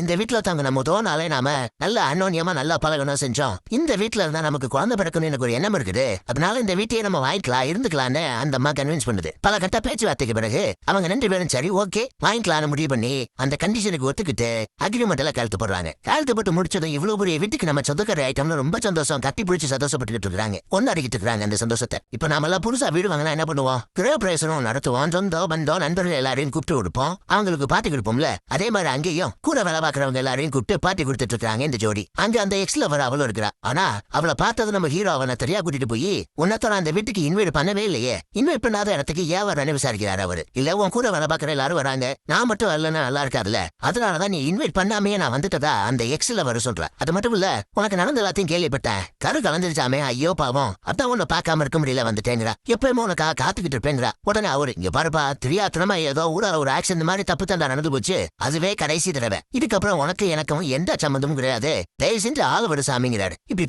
இந்த வீட்டுல தாங்க நம்ம தோனாலே நாம நல்ல அன்னோன்யமா நல்லா பழகணும் செஞ்சோம். இந்த வீட்டுல இருந்தா நமக்கு குழந்தை பிறக்கணும்னு எனக்கு ஒரு எண்ணம் இருக்குது. அதனால இந்த வீட்டையே நம்ம வாங்கிக்கலாம் இருந்துக்கலாம்னு அந்த அம்மா கன்வின்ஸ் பண்ணுது. பல கட்ட பேச்சுவார்த்தைக்கு பிறகு அவங்க ரெண்டு பேரும் சரி ஓகே வாங்கிக்கலாம்னு முடிவு பண்ணி அந்த கண்டிஷனுக்கு ஒத்துக்கிட்டு அக்ரிமெண்ட் எல்லாம் கழுத்து போடுறாங்க. கழுத்து போட்டு முடிச்சதும் இவ்வளவு பெரிய வீட்டுக்கு நம்ம சொந்தக்கார ஐட்டம்னு ரொம்ப சந்தோஷம். கட்டி பிடிச்சி சந்தோஷப்பட்டுக்கிட்டு இருக்காங்க கொண்டாடிக்கிட்டு இருக்காங்க அந்த சந்தோஷத்தை. இப்ப நாம எல்லாம் புதுசா வீடு வாங்கினா என்ன பண்ணுவோம்? கிரகப்பிரவேசனம் நடத்துவோம். சொந்தம் பந்தம் நண்பர்கள் எல்லாரையும் கூப்பிட்டு கொடுப்போம். அவங்களுக்கு பாத்து கொடுப்போம்ல. அதே மாதிரி அங்கேயும் கூட வேலை பார்க்கறவங்க எல்லாரையும் கூப்பிட்டு பாட்டி கொடுத்துட்டு இருக்காங்க இந்த ஜோடி. அங்க அந்த எக்ஸ்ல வர அவளும் இருக்கிறா. ஆனா அவளை பார்த்தது நம்ம ஹீரோ அவனை தெரியா கூட்டிட்டு போய் உன்னத்தோட அந்த வீட்டுக்கு இன்வைட் பண்ணவே இல்லையே. இன்வைட் பண்ணாத இடத்துக்கு ஏன் வரேன்னு விசாரிக்கிறாரு அவரு. இல்ல உன் கூட வேலை பார்க்கற எல்லாரும் வராங்க. நான் மட்டும் வரலன்னா நல்லா இருக்காதுல்ல. அதனாலதான் நீ இன்வைட் பண்ணாமே நான் வந்துட்டதா? அந்த எக்ஸ்ல லவர் சொல்ற. அது மட்டும் இல்ல உனக்கு நடந்த எல்லாத்தையும் கேள்விப்பட்டேன். கரு கலந்துருச்சாமே ஐயோ பாவம். அதான் உன்னை பார்க்காம இருக்க முடியல வந்துட்டேங்கிறா. எப்பயுமே உனக்கா காத்துக்கிட்டு இருப்பேங்கிறா. உடனே அவரு இங்க பாருப்பா தெரியாத்தனமா ஏதோ ஊரால ஒரு ஆக்சிடென்ட் மாதிரி தப்பு தண்டா நடந்து போச்சு. அதுவே கடைசி தடவை. இதுக்கு அதுக்கப்புறம் உனக்கு எனக்கும் எந்த சம்மந்தமும் கிடையாது. தயவு செஞ்சு ஆள் சாமிங்கிறாரு. இப்படி